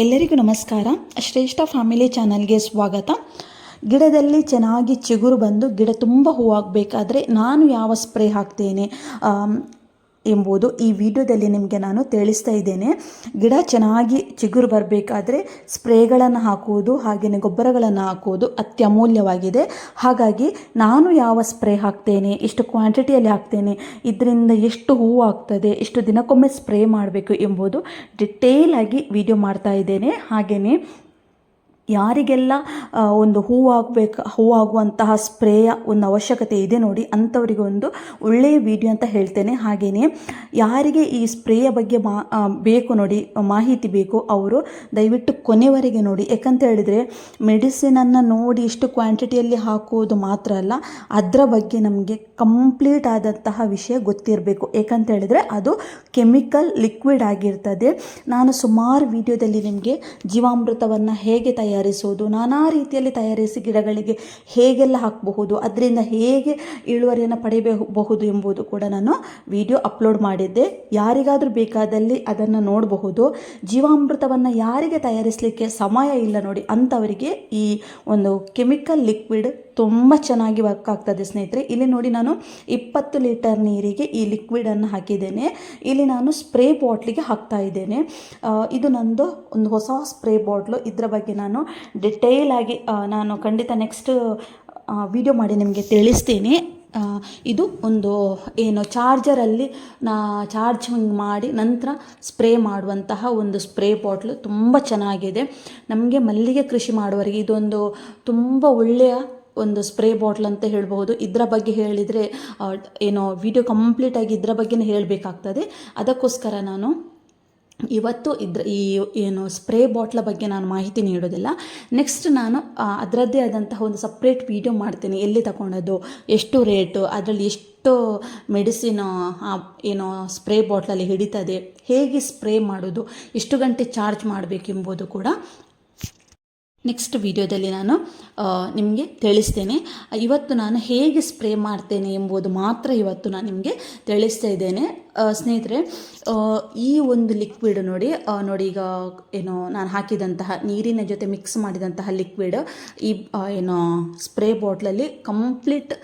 ಎಲ್ಲರಿಗೂ ನಮಸ್ಕಾರ. ಶ್ರೇಷ್ಠ ಫ್ಯಾಮಿಲಿ ಚಾನಲ್ಗೆ ಸ್ವಾಗತ. ಗಿಡದಲ್ಲಿ ಚೆನ್ನಾಗಿ ಚಿಗುರು ಬಂದು ಗಿಡ ತುಂಬ ಹೂವಾಗಬೇಕಾದ್ರೆ ನಾನು ಯಾವ ಸ್ಪ್ರೇ ಹಾಕ್ತೇನೆ? ಎಂಬುದು ಈ ವಿಡಿಯೋದಲ್ಲಿ ನಿಮಗೆ ನಾನು ತಿಳಿಸ್ತಾ ಇದ್ದೇನೆ. ಗಿಡ ಚೆನ್ನಾಗಿ ಚಿಗುರು ಬರಬೇಕಾದ್ರೆ ಸ್ಪ್ರೇಗಳನ್ನು ಹಾಕುವುದು ಹಾಗೆಯೇ ಗೊಬ್ಬರಗಳನ್ನು ಹಾಕುವುದು ಅತ್ಯಮೂಲ್ಯವಾಗಿದೆ. ಹಾಗಾಗಿ ನಾನು ಯಾವ ಸ್ಪ್ರೇ ಹಾಕ್ತೇನೆ, ಎಷ್ಟು ಕ್ವಾಂಟಿಟಿಯಲ್ಲಿ ಹಾಕ್ತೇನೆ, ಇದರಿಂದ ಎಷ್ಟು ಹೂವು ಆಗ್ತದೆ, ಎಷ್ಟು ದಿನಕ್ಕೊಮ್ಮೆ ಸ್ಪ್ರೇ ಮಾಡಬೇಕು ಎಂಬುದು ಡಿಟೇಲಾಗಿ ವಿಡಿಯೋ ಮಾಡ್ತಾ ಇದ್ದೇನೆ. ಹಾಗೆಯೇ ಯಾರಿಗೆಲ್ಲ ಒಂದು ಹೂವಾಗಬೇಕು, ಹೂವಾಗುವಂತಹ ಸ್ಪ್ರೇಯ ಒಂದು ಅವಶ್ಯಕತೆ ಇದೆ ನೋಡಿ, ಅಂಥವರಿಗೆ ಒಂದು ಒಳ್ಳೆಯ ವಿಡಿಯೋ ಅಂತ ಹೇಳ್ತೇನೆ. ಹಾಗೆಯೇ ಯಾರಿಗೆ ಈ ಸ್ಪ್ರೇಯ ಬಗ್ಗೆ ಮಾ ಬೇಕು ನೋಡಿ, ಮಾಹಿತಿ ಬೇಕು, ಅವರು ದಯವಿಟ್ಟು ಕೊನೆವರೆಗೆ ನೋಡಿ. ಯಾಕಂತ ಹೇಳಿದರೆ, ಮೆಡಿಸಿನನ್ನು ನೋಡಿ ಇಷ್ಟು ಕ್ವಾಂಟಿಟಿಯಲ್ಲಿ ಹಾಕುವುದು ಮಾತ್ರ ಅಲ್ಲ, ಅದರ ಬಗ್ಗೆ ನಮಗೆ ಕಂಪ್ಲೀಟ್ ಆದಂತಹ ವಿಷಯ ಗೊತ್ತಿರಬೇಕು. ಯಾಕಂತ ಹೇಳಿದರೆ, ಅದು ಕೆಮಿಕಲ್ ಲಿಕ್ವಿಡ್ ಆಗಿರ್ತದೆ. ನಾನು ಸುಮಾರು ವಿಡಿಯೋದಲ್ಲಿ ನಿಮಗೆ ಜೀವಾಮೃತವನ್ನು ಹೇಗೆ ತಯಾರಿಸುವುದು, ನಾನಾ ರೀತಿಯಲ್ಲಿ ತಯಾರಿಸಿ ಗಿಡಗಳಿಗೆ ಹೇಗೆಲ್ಲ ಹಾಕಬಹುದು, ಅದರಿಂದ ಹೇಗೆ ಇಳುವರಿಯನ್ನು ಪಡೆಯಬಹುದು ಎಂಬುದು ಕೂಡ ನಾನು ವಿಡಿಯೋ ಅಪ್ಲೋಡ್ ಮಾಡಿದ್ದೆ. ಯಾರಿಗಾದರೂ ಬೇಕಾದಲ್ಲಿ ಅದನ್ನು ನೋಡಬಹುದು. ಜೀವಾಮೃತವನ್ನು ಯಾರಿಗೆ ತಯಾರಿಸಲಿಕ್ಕೆ ಸಮಯ ಇಲ್ಲ ನೋಡಿ, ಅಂಥವರಿಗೆ ಈ ಒಂದು ಕೆಮಿಕಲ್ ಲಿಕ್ವಿಡ್ ತುಂಬ ಚೆನ್ನಾಗಿ ವರ್ಕ್ ಆಗ್ತದೆ ಸ್ನೇಹಿತರೆ. ಇಲ್ಲಿ ನೋಡಿ ನಾನು ಇಪ್ಪತ್ತು ಲೀಟರ್ ನೀರಿಗೆ ಈ ಲಿಕ್ವಿಡನ್ನು ಹಾಕಿದ್ದೇನೆ. ಇಲ್ಲಿ ನಾನು ಸ್ಪ್ರೇ ಬಾಟ್ಲಿಗೆ ಹಾಕ್ತಾ ಇದ್ದೇನೆ. ಇದು ನಂದು ಒಂದು ಹೊಸ ಸ್ಪ್ರೇ ಬಾಟ್ಲು. ಇದರ ಬಗ್ಗೆ ನಾನು ಡಿಟೇಲ್ ಆಗಿ ನಾನು ಖಂಡಿತ ನೆಕ್ಸ್ಟ್ ವಿಡಿಯೋ ಮಾಡಿ ನಿಮಗೆ ತಿಳಿಸ್ತೀನಿ. ಇದು ಒಂದು, ಏನು ಚಾರ್ಜರಲ್ಲಿ ನಾ ಚಾರ್ಜ್ ಮಾಡಿ ನಂತರ ಸ್ಪ್ರೇ ಮಾಡುವಂತಹ ಒಂದು ಸ್ಪ್ರೇ ಬಾಟ್ಲು ತುಂಬ ಚೆನ್ನಾಗಿದೆ. ನಮಗೆ ಮಲ್ಲಿಗೆ ಕೃಷಿ ಮಾಡುವವರಿಗೆ ಇದೊಂದು ತುಂಬ ಒಳ್ಳೆಯ ಒಂದು ಸ್ಪ್ರೇ ಬಾಟ್ಲ್ ಅಂತ ಹೇಳ್ಬೋದು ಇದರ ಬಗ್ಗೆ ಹೇಳಿದರೆ ಏನೋ ವಿಡಿಯೋ ಕಂಪ್ಲೀಟಾಗಿ ಇದರ ಬಗ್ಗೆನೇ ಹೇಳಬೇಕಾಗ್ತದೆ. ಅದಕ್ಕೋಸ್ಕರ ನಾನು ಇವತ್ತು ಇದ್ರ ಈ ಏನು ಸ್ಪ್ರೇ ಬಾಟ್ಲ ಬಗ್ಗೆ ನಾನು ಮಾಹಿತಿ ನೀಡೋದಿಲ್ಲ. ನೆಕ್ಸ್ಟ್ ನಾನು ಅದರದ್ದೇ ಆದಂತಹ ಒಂದು ಸಪ್ರೇಟ್ ವೀಡಿಯೋ ಮಾಡ್ತೀನಿ. ಎಲ್ಲಿ ತಗೊಂಡದ್ದು, ಎಷ್ಟು ರೇಟು ಅದರಲ್ಲಿ ಎಷ್ಟು ಮೆಡಿಸಿನ್ ಏನು ಸ್ಪ್ರೇ ಬಾಟ್ಲಲ್ಲಿ ಹಿಡಿತದೆ, ಹೇಗೆ ಸ್ಪ್ರೇ ಮಾಡೋದು, ಎಷ್ಟು ಗಂಟೆ ಚಾರ್ಜ್ ಮಾಡಬೇಕೆಂಬುದು ಕೂಡ ನೆಕ್ಸ್ಟ್ ವಿಡಿಯೋದಲ್ಲಿ ನಾನು ನಿಮಗೆ ತಿಳಿಸ್ತೇನೆ. ಇವತ್ತು ನಾನು ಹೇಗೆ ಸ್ಪ್ರೇ ಮಾಡ್ತೇನೆ ಎಂಬುದು ಮಾತ್ರ ಇವತ್ತು ನಾನು ನಿಮಗೆ ತಿಳಿಸ್ತಾ ಇದ್ದೇನೆ. ಸ್ನೇಹಿತರೆ ಈ ಒಂದು ಲಿಕ್ವಿಡ್ ನೋಡಿ ನೋಡಿ ಈಗ ಏನು ನಾನು ಹಾಕಿದಂತಹ, ನೀರಿನ ಜೊತೆ ಮಿಕ್ಸ್ ಮಾಡಿದಂತಹ ಲಿಕ್ವಿಡ್ ಈ ಏನು ಸ್ಪ್ರೇ ಬಾಟ್ಲಲ್ಲಿ ಕಂಪ್ಲೀಟ್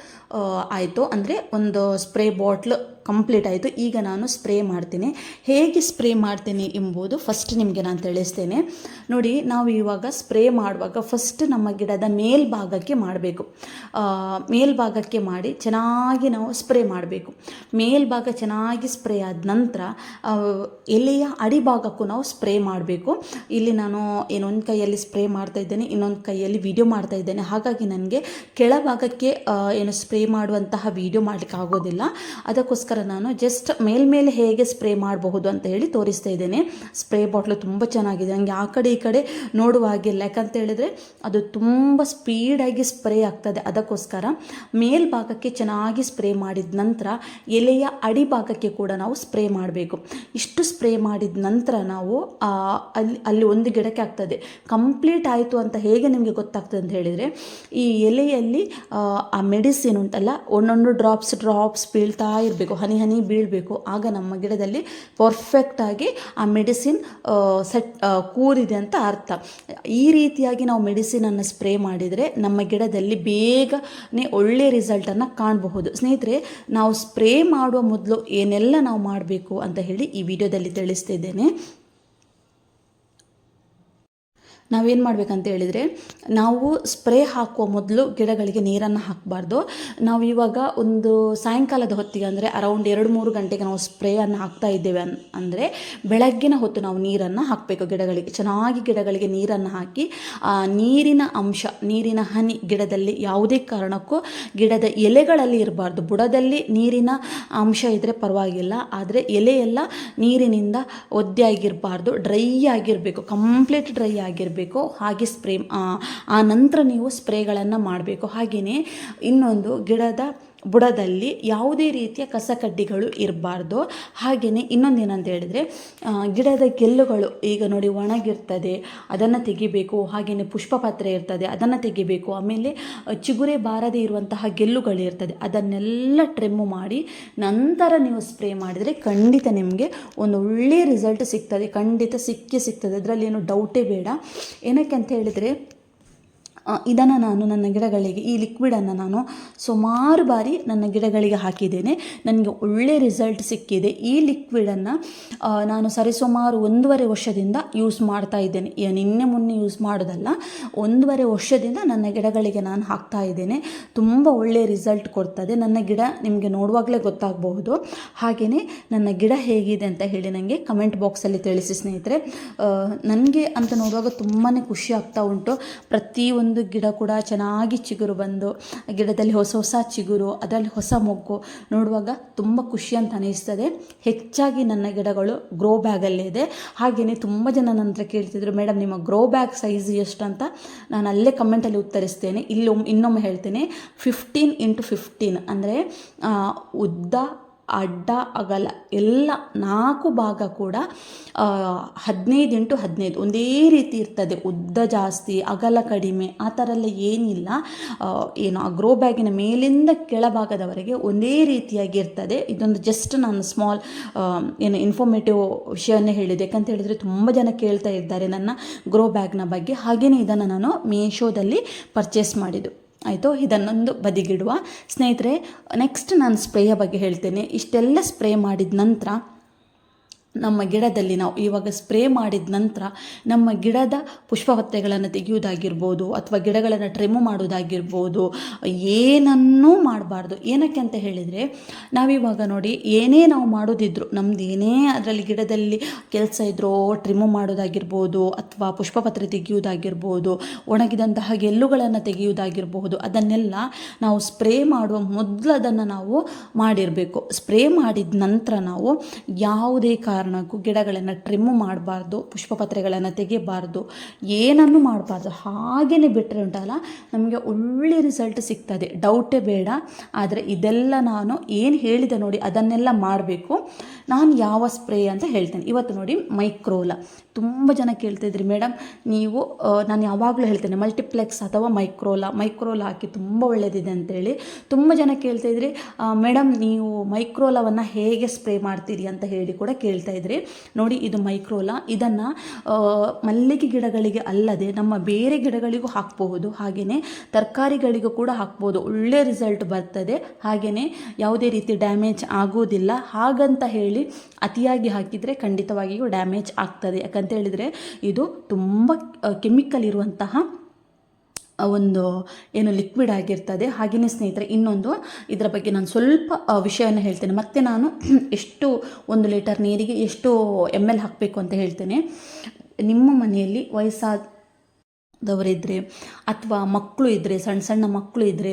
ಆಯಿತು. ಅಂದರೆ ಒಂದು ಸ್ಪ್ರೇ ಬಾಟ್ಲ್ ಕಂಪ್ಲೀಟ್ ಆಯಿತು. ಈಗ ನಾನು ಸ್ಪ್ರೇ ಮಾಡ್ತೀನಿ. ಹೇಗೆ ಸ್ಪ್ರೇ ಮಾಡ್ತೀನಿ ಎಂಬುದು ಫಸ್ಟ್ ನಿಮಗೆ ನಾನು ತಿಳಿಸ್ತೇನೆ. ನೋಡಿ, ನಾವು ಇವಾಗ ಸ್ಪ್ರೇ ಮಾಡುವಾಗ ಫಸ್ಟ್ ನಮ್ಮ ಗಿಡದ ಮೇಲ್ಭಾಗಕ್ಕೆ ಮಾಡಬೇಕು. ಮೇಲ್ಭಾಗಕ್ಕೆ ಮಾಡಿ ಚೆನ್ನಾಗಿ ನಾವು ಸ್ಪ್ರೇ ಮಾಡಬೇಕು. ಮೇಲ್ಭಾಗ ಚೆನ್ನಾಗಿ ಸ್ಪ್ರೇ ಆದ ನಂತರ ಎಲೆಯ ಅಡಿಭಾಗಕ್ಕೂ ನಾವು ಸ್ಪ್ರೇ ಮಾಡಬೇಕು. ಇಲ್ಲಿ ನಾನು ಏನೊಂದು ಕೈಯಲ್ಲಿ ಸ್ಪ್ರೇ ಮಾಡ್ತಾ ಇದ್ದೇನೆ, ಇನ್ನೊಂದು ಕೈಯಲ್ಲಿ ವಿಡಿಯೋ ಮಾಡ್ತಾ ಇದ್ದೇನೆ. ಹಾಗಾಗಿ ನನಗೆ ಕೆಳಭಾಗಕ್ಕೆ ಏನು ಸ್ಪ್ರೇ ಮಾಡುವಂತಹ ವಿಡಿಯೋ ಮಾಡಲಿಕ್ಕೆ ಆಗೋದಿಲ್ಲ. ಅದಕ್ಕೋಸ್ಕರ ನಾನು ಜಸ್ಟ್ ಮೇಲ್ಮೇಲೆ ಹೇಗೆ ಸ್ಪ್ರೇ ಮಾಡಬಹುದು ಅಂತ ಹೇಳಿ ತೋರಿಸ್ತಾ ಇದ್ದೇನೆ. ಸ್ಪ್ರೇ ಬಾಟ್ಲು ತುಂಬ ಚೆನ್ನಾಗಿದೆ. ನನಗೆ ಆ ಕಡೆ ಈ ಕಡೆ ನೋಡುವ ಹಾಗಿಲ್ಲ ಯಾಕಂತ ಹೇಳಿದ್ರೆ ಅದು ತುಂಬ ಸ್ಪೀಡಾಗಿ ಸ್ಪ್ರೇ ಆಗ್ತದೆ. ಅದಕ್ಕೋಸ್ಕರ ಮೇಲ್ಭಾಗಕ್ಕೆ ಚೆನ್ನಾಗಿ ಸ್ಪ್ರೇ ಮಾಡಿದ ನಂತರ ಎಲೆಯ ಅಡಿಭಾಗಕ್ಕೆ ಕೂಡ ನಾವು ಸ್ಪ್ರೇ ಮಾಡಬೇಕು. ಇಷ್ಟು ಸ್ಪ್ರೇ ಮಾಡಿದ ನಂತರ ನಾವು ಅಲ್ಲಿ ಅಲ್ಲಿ ಒಂದು ಗಿಡಕ್ಕೆ ಆಗ್ತದೆ. ಕಂಪ್ಲೀಟ್ ಆಯಿತು ಅಂತ ಹೇಗೆ ನಿಮಗೆ ಗೊತ್ತಾಗ್ತದೆ ಅಂತ ಹೇಳಿದರೆ, ಈ ಎಲೆಯಲ್ಲಿ, ಆ ಮೆಡಿಸಿನ್ ಉಂಟಲ್ಲ, ಒಂದೊಂದು ಡ್ರಾಪ್ಸ್ ಡ್ರಾಪ್ಸ್ ಬೀಳ್ತಾ ಇರಬೇಕು. ಹನಿ ಹನಿ ಬೀಳಬೇಕು. ಆಗ ನಮ್ಮ ಗಿಡದಲ್ಲಿ ಪರ್ಫೆಕ್ಟಾಗಿ ಆ ಮೆಡಿಸಿನ್ ಸೆಟ್ ಕೂರಿದೆ ಅಂತ ಅರ್ಥ. ಈ ರೀತಿಯಾಗಿ ನಾವು ಮೆಡಿಸಿನನ್ನು ಸ್ಪ್ರೇ ಮಾಡಿದರೆ ನಮ್ಮ ಗಿಡದಲ್ಲಿ ಬೇಗನೆ ಒಳ್ಳೆಯ ರಿಸಲ್ಟನ್ನು ಕಾಣಬಹುದು. ಸ್ನೇಹಿತರೆ, ನಾವು ಸ್ಪ್ರೇ ಮಾಡುವ ಮೊದಲು ಏನೆಲ್ಲ ನಾವು ಮಾಡಬೇಕು ಅಂತ ಹೇಳಿ ಈ ವಿಡಿಯೋದಲ್ಲಿ ತಿಳಿಸ್ತಿದ್ದೇನೆ. ನಾವೇನು ಮಾಡಬೇಕಂತ ಹೇಳಿದರೆ, ನಾವು ಸ್ಪ್ರೇ ಹಾಕುವ ಮೊದಲು ಗಿಡಗಳಿಗೆ ನೀರನ್ನು ಹಾಕಬಾರ್ದು. ನಾವು ಇವಾಗ ಒಂದು ಸಾಯಂಕಾಲದ ಹೊತ್ತಿಗೆ ಅಂದರೆ ಅರೌಂಡ್ ಎರಡು ಮೂರು ಗಂಟೆಗೆ ನಾವು ಸ್ಪ್ರೇಯನ್ನು ಹಾಕ್ತಾ ಇದ್ದೇವೆ ಅನ್, ಅಂದರೆ ಬೆಳಗ್ಗಿನ ಹೊತ್ತು ನಾವು ನೀರನ್ನು ಹಾಕಬೇಕು ಗಿಡಗಳಿಗೆ. ಚೆನ್ನಾಗಿ ಗಿಡಗಳಿಗೆ ನೀರನ್ನು ಹಾಕಿ, ಆ ನೀರಿನ ಅಂಶ, ನೀರಿನ ಹನಿ ಗಿಡದಲ್ಲಿ ಯಾವುದೇ ಕಾರಣಕ್ಕೂ ಗಿಡದ ಎಲೆಗಳಲ್ಲಿ ಇರಬಾರ್ದು. ಬುಡದಲ್ಲಿ ನೀರಿನ ಅಂಶ ಇದ್ದರೆ ಪರವಾಗಿಲ್ಲ, ಆದರೆ ಎಲೆಯೆಲ್ಲ ನೀರಿನಿಂದ ಒದ್ದೆ ಆಗಿರಬಾರ್ದು, ಡ್ರೈ ಆಗಿರಬೇಕು, ಕಂಪ್ಲೀಟ್ ಡ್ರೈ ಆಗಿರಬೇಕು. ಹಾಗೆ ಸ್ಪ್ರೇ ಆ ನಂತರ ನೀವು ಸ್ಪ್ರೇಗಳನ್ನು ಮಾಡಬೇಕು. ಹಾಗೆಯೇ ಇನ್ನೊಂದು ಗಿಡದ ಬುಡದಲ್ಲಿ ಯಾವುದೇ ರೀತಿಯ ಕಸಕಡ್ಡಿಗಳು ಇರಬಾರ್ದು. ಹಾಗೆಯೇ ಇನ್ನೊಂದೇನಂತ ಹೇಳಿದರೆ ಆ, ಗಿಡದ ಗೆಲ್ಲುಗಳು ಈಗ ನೋಡಿ ಒಣಗಿರ್ತದೆ ಅದನ್ನು ತೆಗಿಬೇಕು ಹಾಗೆಯೇ ಪುಷ್ಪಪತ್ರೆ ಇರ್ತದೆ ಅದನ್ನು ತೆಗಿಬೇಕು ಆಮೇಲೆ ಚಿಗುರೆ ಬಾರದೇ ಇರುವಂತಹ ಗೆಲ್ಲುಗಳಿರ್ತದೆ ಅದನ್ನೆಲ್ಲ ಟ್ರಿಮ್ಮು ಮಾಡಿ ನಂತರ ನೀವು ಸ್ಪ್ರೇ ಮಾಡಿದರೆ ಖಂಡಿತ ನಿಮಗೆ ಒಂದು ಒಳ್ಳೆಯ ರಿಸಲ್ಟ್ ಸಿಗ್ತದೆ ಖಂಡಿತ ಸಿಕ್ಕೇ ಸಿಗ್ತದೆ ಅದರಲ್ಲಿ ಏನು ಡೌಟೇ ಬೇಡ. ಏನಕ್ಕೆ ಅಂತ ಹೇಳಿದರೆ ಇದನ್ನು ನಾನು ನನ್ನ ಗಿಡಗಳಿಗೆ, ಈ ಲಿಕ್ವಿಡನ್ನು ನಾನು ಸುಮಾರು ಬಾರಿ ನನ್ನ ಗಿಡಗಳಿಗೆ ಹಾಕಿದ್ದೇನೆ. ನನಗೆ ಒಳ್ಳೆ ರಿಸಲ್ಟ್ ಸಿಕ್ಕಿದೆ. ಈ ಲಿಕ್ವಿಡನ್ನು ನಾನು ಸರಿಸುಮಾರು ಒಂದೂವರೆ ವರ್ಷದಿಂದ ಯೂಸ್ ಮಾಡ್ತಾ ಇದ್ದೇನೆ. ನಿನ್ನೆ ಮೊನ್ನೆ ಯೂಸ್ ಮಾಡೋದಲ್ಲ, ಒಂದೂವರೆ ವರ್ಷದಿಂದ ನನ್ನ ಗಿಡಗಳಿಗೆ ನಾನು ಹಾಕ್ತಾ ಇದ್ದೇನೆ. ತುಂಬ ಒಳ್ಳೆ ರಿಸಲ್ಟ್ ಕೊಡ್ತದೆ. ನನ್ನ ಗಿಡ ನಿಮಗೆ ನೋಡುವಾಗಲೇ ಗೊತ್ತಾಗಬಹುದು. ಹಾಗೆಯೇ ನನ್ನ ಗಿಡ ಹೇಗಿದೆ ಅಂತ ಹೇಳಿ ನನಗೆ ಕಮೆಂಟ್ ಬಾಕ್ಸಲ್ಲಿ ತಿಳಿಸಿ ಸ್ನೇಹಿತರೆ. ನನಗೆ ಅಂತ ನೋಡುವಾಗ ತುಂಬಾ ಖುಷಿ ಆಗ್ತಾ ಉಂಟು. ಪ್ರತಿಯೊಂದು ಗಿಡ ಕೂಡ ಚೆನ್ನಾಗಿ ಚಿಗುರು ಬಂದು, ಗಿಡದಲ್ಲಿ ಹೊಸ ಹೊಸ ಚಿಗುರು, ಅದರಲ್ಲಿ ಹೊಸ ಮೊಗ್ಗು ನೋಡುವಾಗ ತುಂಬ ಖುಷಿ ಅಂತ ಅನಿಸ್ತದೆ. ಹೆಚ್ಚಾಗಿ ನನ್ನ ಗಿಡಗಳು ಗ್ರೋ ಬ್ಯಾಗಲ್ಲೇ ಇದೆ. ಹಾಗೆಯೇ ತುಂಬ ಜನ ನಂತರ ಕೇಳ್ತಿದ್ರು ಮೇಡಮ್ ನಿಮ್ಮ ಗ್ರೋ ಬ್ಯಾಗ್ ಸೈಜ್ ಎಷ್ಟು ಅಂತ? ನಾನು ಅಲ್ಲೇ ಕಮೆಂಟಲ್ಲಿ ಉತ್ತರಿಸ್ತೇನೆ. ಇಲ್ಲೊಮ್ಮೆ ಇನ್ನೊಮ್ಮೆ ಹೇಳ್ತೇನೆ. ಫಿಫ್ಟೀನ್ ಇಂಟು ಫಿಫ್ಟೀನ್ ಅಂದರೆ ಉದ್ದ ಅಡ್ಡ ಅಗಲ ಎಲ್ಲ ನಾಲ್ಕು ಭಾಗ ಕೂಡ ಹದಿನೈದು ಇಂಟು ಹದಿನೈದು. ಒಂದೇ ರೀತಿ ಇರ್ತದೆ. ಉದ್ದ ಜಾಸ್ತಿ, ಅಗಲ ಕಡಿಮೆ, ಆ ಥರ ಎಲ್ಲ ಏನಿಲ್ಲ. ಏನು, ಆ ಗ್ರೋ ಬ್ಯಾಗಿನ ಮೇಲಿಂದ ಕೆಳಭಾಗದವರೆಗೆ ಒಂದೇ ರೀತಿಯಾಗಿ ಇರ್ತದೆ. ಇದೊಂದು ಜಸ್ಟ್ ನಾನು ಸ್ಮಾಲ್ ಏನು ಇನ್ಫಾರ್ಮೇಟಿವ್ ವಿಷಯವನ್ನೇ ಹೇಳಿದೆ ಯಾಕಂತ ಹೇಳಿದರೆ ತುಂಬ ಜನ ಕೇಳ್ತಾ ಇದ್ದಾರೆ ನನ್ನ ಗ್ರೋ ಬ್ಯಾಗ್ನ ಬಗ್ಗೆ. ಹಾಗೆಯೇ ಇದನ್ನು ನಾನು ಮೀಶೋದಲ್ಲಿ ಪರ್ಚೇಸ್ ಮಾಡಿದ್ದು. ಆಯಿತು? ಇದನ್ನೊಂದು ಬದಿಗಿಡುವ. ಸ್ನೇಹಿತರೆ ನೆಕ್ಸ್ಟ್ ನಾನು ಸ್ಪ್ರೇಯ ಬಗ್ಗೆ ಹೇಳ್ತೇನೆ. ಇಷ್ಟೆಲ್ಲ ಸ್ಪ್ರೇ ಮಾಡಿದ ನಂತರ ನಮ್ಮ ಗಿಡದಲ್ಲಿ ನಾವು ಇವಾಗ ಸ್ಪ್ರೇ ಮಾಡಿದ ನಂತರ ನಮ್ಮ ಗಿಡದ ಪುಷ್ಪವತ್ತೆಗಳನ್ನು ತೆಗೆಯುವುದಾಗಿರ್ಬೋದು ಅಥವಾ ಗಿಡಗಳನ್ನು ಟ್ರಿಮ್ ಮಾಡೋದಾಗಿರ್ಬೋದು ಏನನ್ನೂ ಮಾಡಬಾರ್ದು. ಏನಕ್ಕೆ ಅಂತ ಹೇಳಿದರೆ, ನಾವಿವಾಗ ನೋಡಿ ಏನೇ ನಾವು ಮಾಡೋದಿದ್ರು, ನಮ್ದು ಏನೇ ಅದರಲ್ಲಿ ಗಿಡದಲ್ಲಿ ಕೆಲಸ ಇದ್ರೋ ಟ್ರಿಮ್ ಮಾಡೋದಾಗಿರ್ಬೋದು ಅಥವಾ ಪುಷ್ಪಪತ್ರೆ ತೆಗೆಯುವುದಾಗಿರ್ಬೋದು, ಒಣಗಿದಂತಹ ಗೆಲ್ಲುಗಳನ್ನು ತೆಗೆಯುವುದಾಗಿರ್ಬೋದು, ಅದನ್ನೆಲ್ಲ ನಾವು ಸ್ಪ್ರೇ ಮಾಡುವ ಮೊದಲು ಅದನ್ನು ನಾವು ಮಾಡಿರಬೇಕು. ಸ್ಪ್ರೇ ಮಾಡಿದ ನಂತರ ನಾವು ಯಾವುದೇ ಕಾರಣಕ್ಕೂ ಗಿಡಗಳನ್ನು ಟ್ರಿಮ್ ಮಾಡಬಾರ್ದು, ಪುಷ್ಪಪತ್ರೆಗಳನ್ನು ತೆಗಿಬಾರ್ದು, ಏನನ್ನು ಮಾಡಬಾರ್ದು. ಹಾಗೇ ಬಿಟ್ಟರೆ ಉಂಟಲ್ಲ, ನಮಗೆ ಒಳ್ಳೆ ರಿಸಲ್ಟ್ ಸಿಗ್ತದೆ. ಡೌಟೇ ಬೇಡ. ಆದರೆ ಇದೆಲ್ಲ ನಾನು ಏನು ಹೇಳಿದೆ ನೋಡಿ, ಅದನ್ನೆಲ್ಲ ಮಾಡಬೇಕು. ನಾನು ಯಾವ ಸ್ಪ್ರೇ ಅಂತ ಹೇಳ್ತೇನೆ. ಇವತ್ತು ನೋಡಿ ಮೈಕ್ರೋಲ ತುಂಬ ಜನ ಕೇಳ್ತಿದ್ರಿ ಮೇಡಮ್ ನೀವು ನಾನು ಯಾವಾಗಲೂ ಹೇಳ್ತೇನೆ ಮಲ್ಟಿಪ್ಲೆಕ್ಸ್ ಅಥವಾ ಮೈಕ್ರೋಲ ಮೈಕ್ರೋಲ ಹಾಕಿ ತುಂಬ ಒಳ್ಳೆಯದಿದೆ ಅಂತೇಳಿ. ತುಂಬ ಜನ ಕೇಳ್ತಾಯಿದ್ರಿ ಮೇಡಮ್ ನೀವು ಮೈಕ್ರೋಲವನ್ನು ಹೇಗೆ ಸ್ಪ್ರೇ ಮಾಡ್ತೀರಿ? ಅಂತ ಹೇಳಿ ಕೂಡ ಕೇಳ್ತಾ ಇದ್ರಿ ನೋಡಿ ಇದು ಮೈಕ್ರೋಲ. ಇದನ್ನು ಮಲ್ಲಿಗೆ ಗಿಡಗಳಿಗೆ ಅಲ್ಲದೆ ನಮ್ಮ ಬೇರೆ ಗಿಡಗಳಿಗೂ ಹಾಕಬಹುದು. ಹಾಗೆಯೇ ತರಕಾರಿಗಳಿಗೂ ಕೂಡ ಹಾಕ್ಬೋದು ಒಳ್ಳೆ ರಿಸಲ್ಟ್ ಬರ್ತದೆ. ಹಾಗೆಯೇ ಯಾವುದೇ ರೀತಿ ಡ್ಯಾಮೇಜ್ ಆಗೋದಿಲ್ಲ ಹಾಗಂತ ಹೇಳಿ ಅತಿಯಾಗಿ ಹಾಕಿದರೆ ಖಂಡಿತವಾಗಿಯೂ ಡ್ಯಾಮೇಜ್ ಆಗ್ತದೆ. ಯಾಕಂತ ಹೇಳಿದರೆ ಇದು ತುಂಬ ಕೆಮಿಕಲ್ ಇರುವಂತಹ ಒಂದು ಏನು ಲಿಕ್ವಿಡ್ ಆಗಿರ್ತದೆ ಹಾಗೆಯೇ ಸ್ನೇಹಿತರೆ, ಇನ್ನೊಂದು ಇದರ ಬಗ್ಗೆ ನಾನು ಸ್ವಲ್ಪ ವಿಷಯವನ್ನು ಹೇಳ್ತೇನೆ. ಮತ್ತು ನಾನು ಎಷ್ಟು ಒಂದು ಲೀಟರ್ ನೀರಿಗೆ ಎಷ್ಟು ಎಂ ಎಲ್ ಹಾಕಬೇಕು ಅಂತ ಹೇಳ್ತೇನೆ. ನಿಮ್ಮ ಮನೆಯಲ್ಲಿ ವಯಸ್ಸಾದ ದವರಿದ್ದರೆ ಅಥವಾ ಮಕ್ಕಳು ಇದ್ದರೆ ಸಣ್ಣ ಸಣ್ಣ ಮಕ್ಕಳು ಇದ್ದರೆ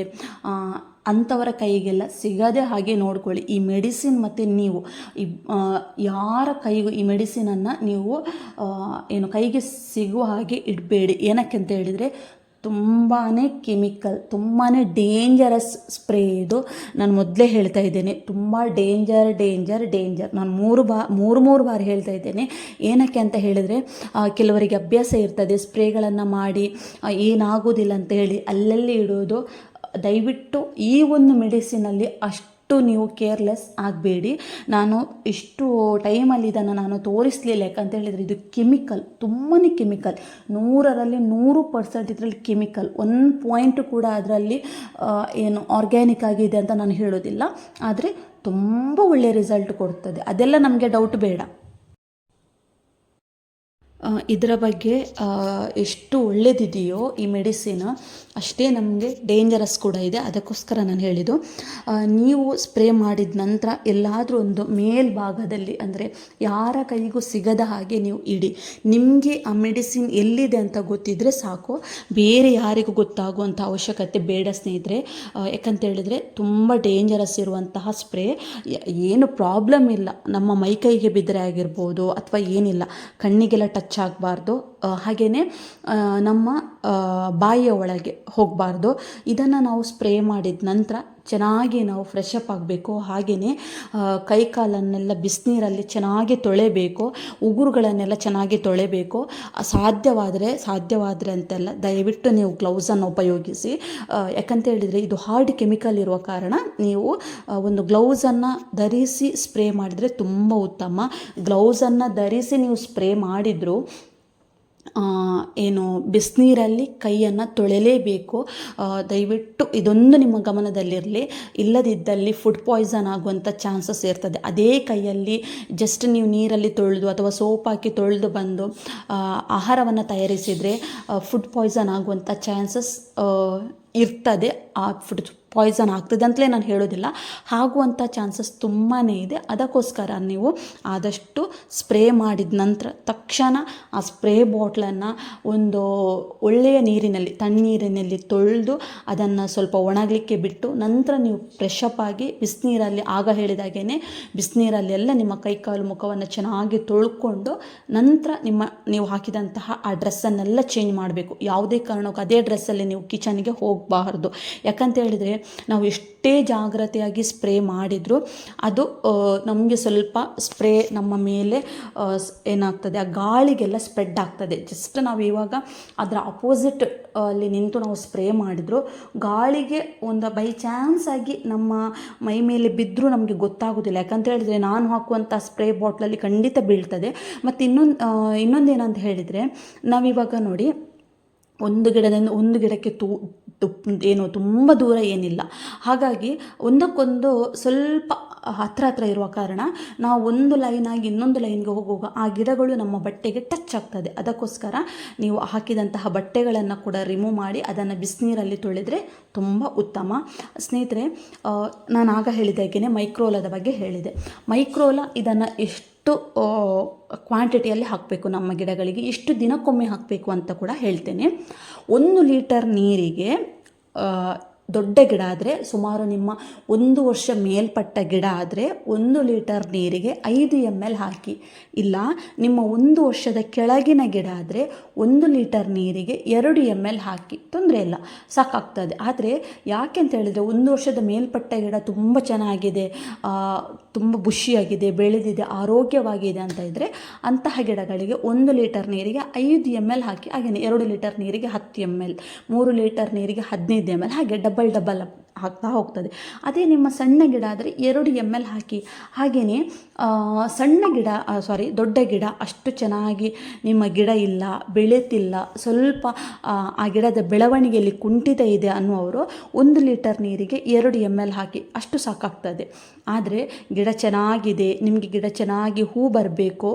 ಅಂಥವರ ಕೈಗೆಲ್ಲ ಸಿಗದೆ ಹಾಗೆ ನೋಡ್ಕೊಳ್ಳಿ. ಈ ಮೆಡಿಸಿನ್ ಮತ್ತು ನೀವು, ಈ ಯಾರ ಕೈಗೂ ಈ ಮೆಡಿಸಿನನ್ನು ನೀವು ಏನು ಕೈಗೆ ಸಿಗುವ ಹಾಗೆ ಇಡಬೇಡಿ. ಏನಕ್ಕೆ ಅಂತ ಹೇಳಿದರೆ ತುಂಬಾ ಕೆಮಿಕಲ್ ತುಂಬಾ ಡೇಂಜರಸ್ ಸ್ಪ್ರೇ ಇದು. ನಾನು ಮೊದಲೇ ಹೇಳ್ತಾ ಇದ್ದೇನೆ, ತುಂಬ ಡೇಂಜರ್ ಡೇಂಜರ್ ಡೇಂಜರ್ ನಾನು ಮೂರು ಬಾ, ಮೂರು ಮೂರು ಬಾರಿ ಹೇಳ್ತಾ ಇದ್ದೇನೆ. ಏನಕ್ಕೆ ಅಂತ ಹೇಳಿದರೆ ಕೆಲವರಿಗೆ ಅಭ್ಯಾಸ ಇರ್ತದೆ ಸ್ಪ್ರೇಗಳನ್ನು ಮಾಡಿ ಏನಾಗೋದಿಲ್ಲ ಅಂತ ಹೇಳಿ, ಅಲ್ಲಲ್ಲಿ ಇಡೋದು ದಯವಿಟ್ಟು ಈ ಒಂದು ಮೆಡಿಸಿನಲ್ಲಿ ಅಷ್ಟು ನೀವು ಕೇರ್ಲೆಸ್ ಆಗಬೇಡಿ. ನಾನು ಇಷ್ಟು ಟೈಮಲ್ಲಿ ಇದನ್ನು ನಾನು ತೋರಿಸಲಿಲ್ಲ ಯಾಕಂತ ಹೇಳಿದರೆ ಇದು ಕೆಮಿಕಲ್ ತುಂಬಾ ಕೆಮಿಕಲ್. ನೂರರಲ್ಲಿ ನೂರು ಪರ್ಸೆಂಟ್ ಇದರಲ್ಲಿ ಕೆಮಿಕಲ್. ಒಂದು ಪಾಯಿಂಟ್ ಕೂಡ ಅದರಲ್ಲಿ ಏನು ಆರ್ಗ್ಯಾನಿಕ್ ಆಗಿದೆ ಅಂತ ನಾನು ಹೇಳೋದಿಲ್ಲ. ಆದರೆ ತುಂಬ ಒಳ್ಳೆಯ ರಿಸಲ್ಟ್ ಕೊಡ್ತದೆ. ಅದೆಲ್ಲ ನಮಗೆ ಡೌಟ್ ಬೇಡ. ಇದರ ಬಗ್ಗೆ ಎಷ್ಟು ಒಳ್ಳೆಯದಿದೆಯೋ ಈ ಮೆಡಿಸಿನ್ ಅಷ್ಟೇ ನಮಗೆ ಡೇಂಜರಸ್ ಕೂಡ ಇದೆ. ಅದಕ್ಕೋಸ್ಕರ ನಾನು ಹೇಳಿದ್ದು ನೀವು ಸ್ಪ್ರೇ ಮಾಡಿದ ನಂತರ ಎಲ್ಲಾದರೂ ಒಂದು ಮೇಲ್ಭಾಗದಲ್ಲಿ ಅಂದರೆ ಯಾರ ಕೈಗೂ ಸಿಗದ ಹಾಗೆ ನೀವು ಇಡಿ. ನಿಮಗೆ ಆ ಮೆಡಿಸಿನ್ ಎಲ್ಲಿದೆ ಅಂತ ಗೊತ್ತಿದ್ದರೆ ಸಾಕು. ಬೇರೆ ಯಾರಿಗೂ ಗೊತ್ತಾಗುವಂಥ ಅವಶ್ಯಕತೆ ಬೇಡ ಸ್ನೇಹಿತರೆ. ಯಾಕಂತೇಳಿದರೆ ತುಂಬ ಡೇಂಜರಸ್ ಇರುವಂತಹ ಸ್ಪ್ರೇ ಏನು ಪ್ರಾಬ್ಲಮ್ ಇಲ್ಲ. ನಮ್ಮ ಮೈಕೈಗೆ ಬಿದ್ದರೆ ಆಗಿರ್ಬೋದು ಅಥವಾ ಏನಿಲ್ಲ. ಕಣ್ಣಿಗೆಲ್ಲ ಟಚ್ ಆಗಬಾರ್ದು. ಹಾಗೆಯೇ ನಮ್ಮ ಬಾಯಿಯ ಒಳಗೆ ಹೋಗಬಾರ್ದು. ಇದನ್ನು ನಾವು ಸ್ಪ್ರೇ ಮಾಡಿದ ನಂತರ ಚೆನ್ನಾಗಿ ನಾವು ಫ್ರೆಶ್ ಅಪ್ ಆಗಬೇಕು. ಹಾಗೆಯೇ ಕೈ ಕಾಲನ್ನೆಲ್ಲ ಬಿಸಿನೀರಲ್ಲಿ ಚೆನ್ನಾಗಿ ತೊಳೆಬೇಕು. ಉಗುರುಗಳನ್ನೆಲ್ಲ ಚೆನ್ನಾಗಿ ತೊಳೆಬೇಕು. ಸಾಧ್ಯವಾದರೆ ಸಾಧ್ಯವಾದರೆ ಅಂತೆಲ್ಲ ದಯವಿಟ್ಟು ನೀವು ಗ್ಲೌಸನ್ನು ಉಪಯೋಗಿಸಿ. ಯಾಕಂತ ಹೇಳಿದರೆ ಇದು ಹಾರ್ಡ್ ಕೆಮಿಕಲ್ ಇರುವ ಕಾರಣ ನೀವು ಒಂದು ಗ್ಲೌಸನ್ನು ಧರಿಸಿ ಸ್ಪ್ರೇ ಮಾಡಿದರೆ ತುಂಬ ಉತ್ತಮ. ಗ್ಲೌಸನ್ನು ಧರಿಸಿ ನೀವು ಸ್ಪ್ರೇ ಮಾಡಿದರೂ ಏನು ಬಿಸಿನೀರಲ್ಲಿ ಕೈಯನ್ನು ತೊಳೆಯಲೇಬೇಕು ದಯವಿಟ್ಟು ಇದೊಂದು ನಿಮ್ಮ ಗಮನದಲ್ಲಿರಲಿ. ಇಲ್ಲದಿದ್ದಲ್ಲಿ ಫುಡ್ ಪಾಯ್ಸನ್ ಆಗುವಂಥ ಚಾನ್ಸಸ್ ಇರ್ತದೆ. ಅದೇ ಕೈಯಲ್ಲಿ ಜಸ್ಟ್ ನೀವು ನೀರಲ್ಲಿ ತೊಳೆದು ಅಥವಾ ಸೋಪ್ ಹಾಕಿ ತೊಳೆದು ಬಂದು ಆಹಾರವನ್ನು ತಯಾರಿಸಿದರೆ ಫುಡ್ ಪಾಯ್ಸನ್ ಆಗುವಂಥ ಚಾನ್ಸಸ್ ಇರ್ತದೆ. ಆ ಫುಡ್ ಪಾಯ್ಸನ್ ಆಗ್ತದೆ ಅಂತಲೇ ನಾನು ಹೇಳೋದಿಲ್ಲ. ಆಗುವಂಥ ಚಾನ್ಸಸ್ ತುಂಬಾ ಇದೆ. ಅದಕ್ಕೋಸ್ಕರ ನೀವು ಆದಷ್ಟು ಸ್ಪ್ರೇ ಮಾಡಿದ ನಂತರ ತಕ್ಷಣ ಆ ಸ್ಪ್ರೇ ಬಾಟ್ಲನ್ನು ಒಂದು ಒಳ್ಳೆಯ ನೀರಿನಲ್ಲಿ, ತಣ್ಣೀರಿನಲ್ಲಿ ತೊಳೆದು ಅದನ್ನು ಸ್ವಲ್ಪ ಒಣಗಲಿಕ್ಕೆ ಬಿಟ್ಟು ನಂತರ ನೀವು ಫ್ರೆಶ್ ಅಪ್ ಆಗಿ ಬಿಸಿನೀರಲ್ಲಿ ಆಗ ಹೇಳಿದಾಗೇ ಬಿಸಿನೀರಲ್ಲೆಲ್ಲ ನಿಮ್ಮ ಕೈಕಾಲು ಮುಖವನ್ನು ಚೆನ್ನಾಗಿ ತೊಳ್ಕೊಂಡು ನಂತರ ನಿಮ್ಮ ನೀವು ಹಾಕಿದಂತಹ ಆ ಡ್ರೆಸ್ಸನ್ನೆಲ್ಲ ಚೇಂಜ್ ಮಾಡಬೇಕು. ಯಾವುದೇ ಕಾರಣಕ್ಕೂ ಅದೇ ಡ್ರೆಸ್ಸಲ್ಲಿ ನೀವು ಕಿಚನ್ಗೆ ಹೋಗಬಾರ್ದು. ಯಾಕಂತ ಹೇಳಿದರೆ ನಾವು ಎಷ್ಟೇ ಜಾಗ್ರತೆಯಾಗಿ ಸ್ಪ್ರೇ ಮಾಡಿದರೂ ಅದು ನಮಗೆ ಸ್ವಲ್ಪ ಸ್ಪ್ರೇ ನಮ್ಮ ಮೇಲೆ ಏನಾಗ್ತದೆ, ಆ ಗಾಳಿಗೆಲ್ಲ ಸ್ಪ್ರೆಡ್ ಆಗ್ತದೆ. ಜಸ್ಟ್ ನಾವು ಇವಾಗ ಅದರ ಅಪೋಸಿಟ್ ಅಲ್ಲಿ ನಿಂತು ನಾವು ಸ್ಪ್ರೇ ಮಾಡಿದ್ರು ಗಾಳಿಗೆ ಒಂದು ಬೈ ಚಾನ್ಸ್ ಆಗಿ ನಮ್ಮ ಮೈ ಮೇಲೆ ಬಿದ್ದರೂ ನಮಗೆ ಗೊತ್ತಾಗೋದಿಲ್ಲ. ಯಾಕಂತ ಹೇಳಿದರೆ ನಾನು ಹಾಕುವಂಥ ಸ್ಪ್ರೇ ಬಾಟ್ಲಲ್ಲಿ ಖಂಡಿತ ಬೀಳ್ತದೆ. ಮತ್ತು ಇನ್ನೊಂದು ಇನ್ನೊಂದು ಏನಂತ ಹೇಳಿದರೆ ನಾವಿವಾಗ ನೋಡಿ, ಒಂದು ಗಿಡದಿಂದ ಒಂದು ಗಿಡಕ್ಕೆ ತೂ ಏನು ತುಂಬ ದೂರ ಏನಿಲ್ಲ. ಹಾಗಾಗಿ ಒಂದಕ್ಕೊಂದು ಸ್ವಲ್ಪ ಹತ್ರ ಹತ್ರ ಇರುವ ಕಾರಣ ನಾವು ಒಂದು ಲೈನಾಗಿ ಇನ್ನೊಂದು ಲೈನ್ಗೆ ಹೋಗುವಾಗ ಆ ಗಿಡಗಳು ನಮ್ಮ ಬಟ್ಟೆಗೆ ಟಚ್ ಆಗ್ತದೆ. ಅದಕ್ಕೋಸ್ಕರ ನೀವು ಹಾಕಿದಂತಹ ಬಟ್ಟೆಗಳನ್ನು ಕೂಡ ರಿಮೂವ್ ಮಾಡಿ ಅದನ್ನು ಬಿಸಿನೀರಲ್ಲಿ ತೊಳೆದರೆ ತುಂಬ ಉತ್ತಮ. ಸ್ನೇಹಿತರೆ ನಾನು ಆಗ ಹೇಳಿದಾಗೇ ಮೈಕ್ರೋಲದ ಬಗ್ಗೆ ಹೇಳಿದೆ. ಮೈಕ್ರೋಲ ಇದನ್ನು ಎಷ್ಟು ಎಷ್ಟು ಕ್ವಾಂಟಿಟಿಯಲ್ಲಿ ಹಾಕಬೇಕು ನಮ್ಮ ಗಿಡಗಳಿಗೆ, ಇಷ್ಟು ದಿನಕ್ಕೊಮ್ಮೆ ಹಾಕಬೇಕು ಅಂತ ಕೂಡ ಹೇಳ್ತೇನೆ. ಒಂದು ಲೀಟರ್ ನೀರಿಗೆ ದೊಡ್ಡ ಗಿಡ ಆದರೆ, ಸುಮಾರು ನಿಮ್ಮ ಒಂದು ವರ್ಷ ಮೇಲ್ಪಟ್ಟ ಗಿಡ ಆದರೆ, ಒಂದು ಲೀಟರ್ ನೀರಿಗೆ ಐದು ಎಂ ಎಲ್ ಹಾಕಿ. ಇಲ್ಲ, ನಿಮ್ಮ ಒಂದು ವರ್ಷದ ಕೆಳಗಿನ ಗಿಡ ಆದರೆ, ಒಂದು ಲೀಟರ್ ನೀರಿಗೆ ಎರಡು ಎಂ ಎಲ್ ಹಾಕಿ. ತೊಂದರೆ ಇಲ್ಲ, ಸಾಕಾಗ್ತದೆ. ಆದರೆ ಯಾಕೆ ಅಂತ ಹೇಳಿದರೆ, ಒಂದು ವರ್ಷದ ಮೇಲ್ಪಟ್ಟ ಗಿಡ ತುಂಬ ಚೆನ್ನಾಗಿದೆ. ತುಂಬ ಬುಷಿಯಾಗಿದೆ ಬೆಳೆದಿದೆ, ಆರೋಗ್ಯವಾಗಿದೆ ಅಂತ ಇದ್ದರೆ ಅಂತಹ ಗಿಡಗಳಿಗೆ ಒಂದು ಲೀಟರ್ ನೀರಿಗೆ ಐದು ಎಂ ಎಲ್ ಹಾಕಿ ಹಾಗೆಯೇ ಎರಡು ಲೀಟರ್ ನೀರಿಗೆ ಹತ್ತು ಎಂ ಎಲ್ ಮೂರು ಲೀಟರ್ ನೀರಿಗೆ ಹದಿನೈದು ಎಂ ಎಲ್ ಹಾಗೆ ಡಬಲ್ ಡಬಲ್ ಆಗ್ತಾ ಹೋಗ್ತದೆ. ಅದೇ ನಿಮ್ಮ ಸಣ್ಣ ಗಿಡ ಆದರೆ ಎರಡು ಎಂ ಎಲ್ ಹಾಕಿ. ಹಾಗೆಯೇ ಸಣ್ಣ ಗಿಡ ಸಾರಿ ದೊಡ್ಡ ಗಿಡ ಅಷ್ಟು ಚೆನ್ನಾಗಿ ನಿಮ್ಮ ಗಿಡ ಇಲ್ಲ, ಬೆಳೆತಿಲ್ಲ. ಸ್ವಲ್ಪ, ಆ ಗಿಡದ ಬೆಳವಣಿಗೆಯಲ್ಲಿ ಕುಂಠಿತ ಇದೆ ಅನ್ನುವರು ಒಂದು ಲೀಟರ್ ನೀರಿಗೆ ಎರಡು ಎಂ ಎಲ್ ಹಾಕಿ ಅಷ್ಟು ಸಾಕಾಗ್ತದೆ. ಆದರೆ ಗಿಡ ಚೆನ್ನಾಗಿದೆ, ನಿಮಗೆ ಗಿಡ ಚೆನ್ನಾಗಿ ಹೂ ಬರಬೇಕು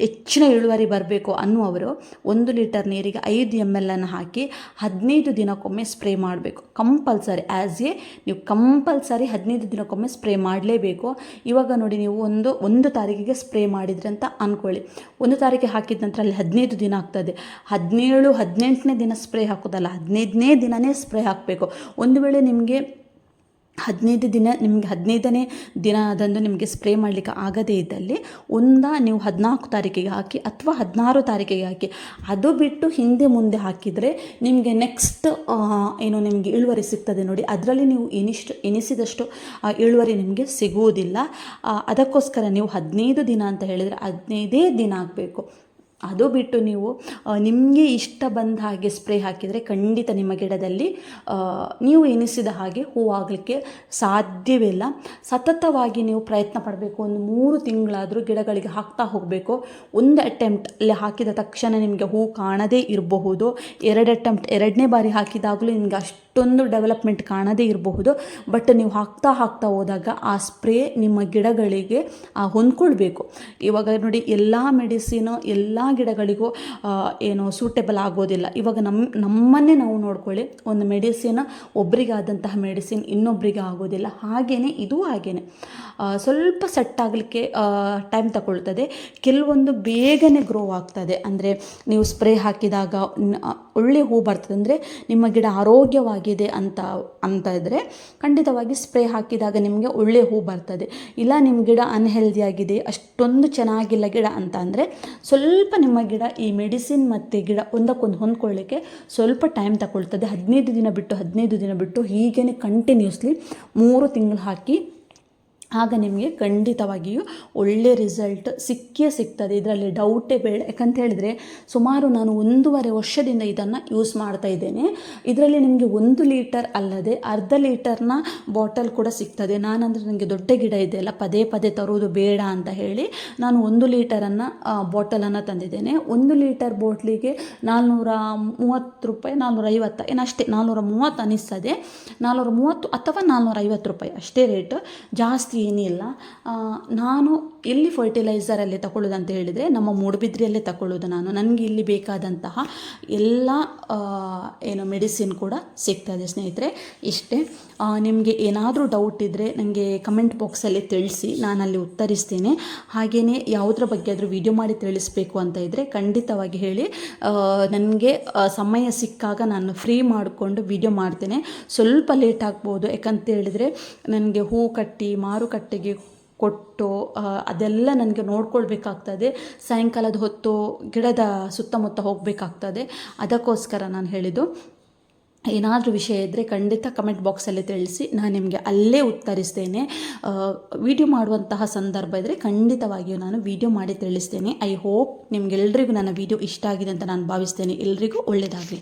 ಹೆಚ್ಚಿನ ಇಳುವರಿ ಬರಬೇಕು ಅನ್ನುವರು ಒಂದು ಲೀಟರ್ ನೀರಿಗೆ ಐದು ಎಂ ಎಲ್ ಅನ್ನು ಹಾಕಿ ಹದಿನೈದು ದಿನಕ್ಕೊಮ್ಮೆ ಸ್ಪ್ರೇ ಮಾಡಬೇಕು. ಕಂಪಲ್ಸರಿ ಆ್ಯಸ್ ಎ ನೀವು ಕಂಪಲ್ಸರಿ ಹದಿನೈದು ದಿನಕ್ಕೊಮ್ಮೆ ಸ್ಪ್ರೇ ಮಾಡಲೇಬೇಕು. ಇವಾಗ ನೋಡಿ ನೀವು ಒಂದು ಒಂದು ತಾರೀಕಿಗೆ ಸ್ಪ್ರೇ ಮಾಡಿದ್ರಿ ಅಂತ ಅಂದ್ಕೊಳ್ಳಿ ಒಂದು ತಾರೀಕಿಗೆ ಹಾಕಿದ ನಂತರ ಅಲ್ಲಿ ಹದಿನೈದು ದಿನ ಆಗ್ತದೆ. ಹದಿನೇಳು, ಹದಿನೆಂಟನೇ ದಿನ ಸ್ಪ್ರೇ ಹಾಕೋದಲ್ಲ, ಹದಿನೈದನೇ ದಿನವೇ ಸ್ಪ್ರೇ ಹಾಕಬೇಕು. ಒಂದು ವೇಳೆ ನಿಮಗೆ ಹದಿನೈದು ದಿನ, ನಿಮಗೆ ಹದಿನೈದನೇ ದಿನದಂದು ನಿಮಗೆ ಸ್ಪ್ರೇ ಮಾಡಲಿಕ್ಕೆ ಆಗದೇ ಇದ್ದಲ್ಲಿ ಒಂದ ನೀವು ಹದಿನಾಲ್ಕು ತಾರೀಕಿಗೆ ಹಾಕಿ ಅಥವಾ ಹದಿನಾರು ತಾರೀಕಿಗೆ ಹಾಕಿ, ಅದು ಬಿಟ್ಟು ಹಿಂದೆ ಮುಂದೆ ಹಾಕಿದರೆ ನಿಮಗೆ ನೆಕ್ಸ್ಟ್ ಏನು ನಿಮಗೆ ಇಳುವರಿ ಸಿಗ್ತದೆ ನೋಡಿ, ಅದರಲ್ಲಿ ನೀವು ಎನಿಷ್ಟು ಎನಿಸಿದಷ್ಟು ಇಳುವರಿ ನಿಮಗೆ ಸಿಗುವುದಿಲ್ಲ. ಅದಕ್ಕೋಸ್ಕರ ನೀವು ಹದಿನೈದು ದಿನ ಅಂತ ಹೇಳಿದರೆ ಹದಿನೈದೇ ದಿನ ಆಗಬೇಕು. ಅದು ಬಿಟ್ಟು ನೀವು ನಿಮಗೆ ಇಷ್ಟ ಬಂದ ಹಾಗೆ ಸ್ಪ್ರೇ ಹಾಕಿದರೆ ಖಂಡಿತ ನಿಮ್ಮ ಗಿಡದಲ್ಲಿ ನೀವು ಎನಿಸಿದ ಹಾಗೆ ಹೂವಾಗಲಿಕ್ಕೆ ಸಾಧ್ಯವಿಲ್ಲ ಸತತವಾಗಿ ನೀವು ಪ್ರಯತ್ನ ಪಡಬೇಕು. ಒಂದು ಮೂರು ತಿಂಗಳಾದರೂ ಗಿಡಗಳಿಗೆ ಹಾಕ್ತಾ ಹೋಗಬೇಕು. ಒಂದು ಅಟೆಂಪ್ಟ್ ಅಲ್ಲಿ ಹಾಕಿದ ತಕ್ಷಣ ನಿಮಗೆ ಹೂ ಕಾಣದೇ ಇರಬಹುದು. ಎರಡು ಅಟೆಂಪ್ಟ್ ಎರಡನೇ ಬಾರಿ ಹಾಕಿದಾಗಲೂ ನಿಮಗೆ ಅಷ್ಟೊಂದು ಡೆವಲಪ್ಮೆಂಟ್ ಕಾಣದೇ ಇರಬಹುದು. ಬಟ್ ನೀವು ಹಾಕ್ತಾ ಹಾಕ್ತಾ ಹೋದಾಗ ಆ ಸ್ಪ್ರೇ ನಿಮ್ಮ ಗಿಡಗಳಿಗೆ ಹೊಂದ್ಕೊಳ್ಬೇಕು. ಇವಾಗ ನೋಡಿ ಎಲ್ಲ ಮೆಡಿಸಿನು ಎಲ್ಲ ಗಿಡಗಳಿಗೂ ಏನು ಸೂಟೇಬಲ್ ಆಗೋದಿಲ್ಲ. ಇವಾಗ ನಮ್ಮ ನಮ್ಮನ್ನೇ ನಾವು ನೋಡ್ಕೊಳ್ಳಿ. ಒಂದು ಮೆಡಿಸಿನ್ ಒಬ್ಬರಿಗಾದಂತಹ ಮೆಡಿಸಿನ್ ಇನ್ನೊಬ್ಬರಿಗೆ ಆಗೋದಿಲ್ಲ. ಹಾಗೆಯೇ ಇದು ಹಾಗೆಯೇ ಸ್ವಲ್ಪ ಸೆಟ್ ಆಗಲಿಕ್ಕೆ ಟೈಮ್ ತಗೊಳ್ತದೆ. ಕೆಲವೊಂದು ಬೇಗನೆ ಗ್ರೋ ಆಗ್ತದೆ. ಅಂದರೆ ನೀವು ಸ್ಪ್ರೇ ಹಾಕಿದಾಗ ಒಳ್ಳೆ ಹೂ ಬರ್ತದೆ. ಅಂದರೆ ನಿಮ್ಮ ಗಿಡ ಆರೋಗ್ಯವಾಗಿ ಆಗಿದೆ ಅಂತ ಅಂತ ಇದ್ದರೆ ಖಂಡಿತವಾಗಿ ಸ್ಪ್ರೇ ಹಾಕಿದಾಗ ನಿಮಗೆ ಒಳ್ಳೆ ಹೂ ಬರ್ತದೆ. ಇಲ್ಲ ನಿಮ್ಮ ಗಿಡ ಅನ್ಹೆಲ್ದಿಯಾಗಿದೆ ಅಷ್ಟೊಂದು ಚೆನ್ನಾಗಿಲ್ಲ ಗಿಡ ಅಂತ ಅಂದರೆ ಸ್ವಲ್ಪ ನಿಮ್ಮ ಗಿಡ ಈ ಮೆಡಿಸಿನ್ ಮತ್ತು ಗಿಡ ಒಂದಕ್ಕೊಂದು ಹೊಂದ್ಕೊಳ್ಳಿಕ್ಕೆ ಸ್ವಲ್ಪ ಟೈಮ್ ತಗೊಳ್ತದೆ. ಹದಿನೈದು ದಿನ ಬಿಟ್ಟು ಹದಿನೈದು ದಿನ ಬಿಟ್ಟು ಹೀಗೇ ಕಂಟಿನ್ಯೂಸ್ಲಿ ಮೂರು ತಿಂಗಳು ಹಾಕಿ ಆಗ ನಿಮಗೆ ಖಂಡಿತವಾಗಿಯೂ ಒಳ್ಳೆ ರಿಸಲ್ಟ್ ಸಿಕ್ಕೇ ಸಿಗ್ತದೆ. ಇದರಲ್ಲಿ ಡೌಟೇ ಬೇಡ. ಯಾಕಂತ ಹೇಳಿದರೆ ಸುಮಾರು ನಾನು ಒಂದೂವರೆ ವರ್ಷದಿಂದ ಇದನ್ನು ಯೂಸ್ ಮಾಡ್ತಾ ಇದ್ದೇನೆ. ಇದರಲ್ಲಿ ನಿಮಗೆ ಒಂದು ಲೀಟರ್ ಅಲ್ಲದೆ ಅರ್ಧ ಲೀಟರ್ನ ಬಾಟಲ್ ಕೂಡ ಸಿಗ್ತದೆ. ನಾನಂದರೆ ನನಗೆ ದೊಡ್ಡ ಗಿಡ ಇದೆಯಲ್ಲ ಪದೇ ಪದೇ ತರುವುದು ಬೇಡ ಅಂತ ಹೇಳಿ ನಾನು ಒಂದು ಲೀಟರನ್ನು ಬಾಟಲನ್ನು ತಂದಿದ್ದೇನೆ. ಒಂದು ಲೀಟರ್ ಬಾಟ್ಲಿಗೆ ನಾಲ್ನೂರ ಮೂವತ್ತು ರೂಪಾಯಿ, ನಾಲ್ನೂರ ಐವತ್ತು ಏನಷ್ಟೇ ನಾಲ್ನೂರ ಮೂವತ್ತು ಅನಿಸ್ತದೆ. ನಾಲ್ನೂರ ಮೂವತ್ತು ಅಥವಾ ನಾಲ್ನೂರ ಐವತ್ತು ರೂಪಾಯಿ, ಅಷ್ಟೇ ರೇಟ್ ಜಾಸ್ತಿ ಏನಿಲ್ಲ. ನಾನು ಎಲ್ಲಿ ಫರ್ಟಿಲೈಸರಲ್ಲಿ ತಗೊಳ್ಳೋದು ಅಂತ ಹೇಳಿದರೆ ನಮ್ಮ ಮೂಡುಬಿದ್ರಿಯಲ್ಲೇ ತಗೊಳ್ಳೋದು ನಾನು. ನನಗೆ ಇಲ್ಲಿ ಬೇಕಾದಂತಹ ಎಲ್ಲ ಏನು ಮೆಡಿಸಿನ್ ಕೂಡ ಸಿಗ್ತದೆ ಸ್ನೇಹಿತರೆ. ಇಷ್ಟೇ ನಿಮಗೆ ಏನಾದರೂ ಡೌಟ್ ಇದ್ದರೆ ನನಗೆ ಕಮೆಂಟ್ ಬಾಕ್ಸಲ್ಲಿ ತಿಳಿಸಿ ನಾನು ಅಲ್ಲಿ ಉತ್ತರಿಸ್ತೇನೆ. ಹಾಗೆಯೇ ಯಾವುದ್ರ ಬಗ್ಗೆ ಆದರೂ ವಿಡಿಯೋ ಮಾಡಿ ತಿಳಿಸ್ಬೇಕು ಅಂತ ಇದ್ದರೆ ಖಂಡಿತವಾಗಿ ಹೇಳಿ. ನನಗೆ ಸಮಯ ಸಿಕ್ಕಾಗ ನಾನು ಫ್ರೀ ಮಾಡಿಕೊಂಡು ವಿಡಿಯೋ ಮಾಡ್ತೇನೆ. ಸ್ವಲ್ಪ ಲೇಟ್ ಆಗ್ಬೋದು. ಯಾಕಂತ ಹೇಳಿದರೆ, ನನಗೆ ಹೂ ಕಟ್ಟಿ ಮಾರುಕಟ್ಟೆಗೆ ಕೊಟ್ಟು ಅದೆಲ್ಲ ನನಗೆ ನೋಡ್ಕೊಳ್ಬೇಕಾಗ್ತದೆ. ಸಾಯಂಕಾಲದ ಹೊತ್ತು ಗಿಡದ ಸುತ್ತಮುತ್ತ ಹೋಗಬೇಕಾಗ್ತದೆ. ಅದಕ್ಕೋಸ್ಕರ ನಾನು ಹೇಳಿದ್ದು, ಏನಾದರೂ ವಿಷಯ ಇದ್ದರೆ ಖಂಡಿತ ಕಮೆಂಟ್ ಬಾಕ್ಸಲ್ಲಿ ತಿಳಿಸಿ, ನಾನು ನಿಮಗೆ ಅಲ್ಲೇ ಉತ್ತರಿಸ್ತೇನೆ. ವಿಡಿಯೋ ಮಾಡುವಂತಹ ಸಂದರ್ಭ ಇದ್ದರೆ ಖಂಡಿತವಾಗಿಯೂ ನಾನು ವಿಡಿಯೋ ಮಾಡಿ ತಿಳಿಸ್ತೇನೆ. ಐ ಹೋಪ್ ನಿಮಗೆಲ್ರಿಗೂ ನನ್ನ ವಿಡಿಯೋ ಇಷ್ಟ ಆಗಿದೆ ಅಂತ ನಾನು ಭಾವಿಸ್ತೇನೆ. ಎಲ್ರಿಗೂ ಒಳ್ಳೆಯದಾಗಲಿ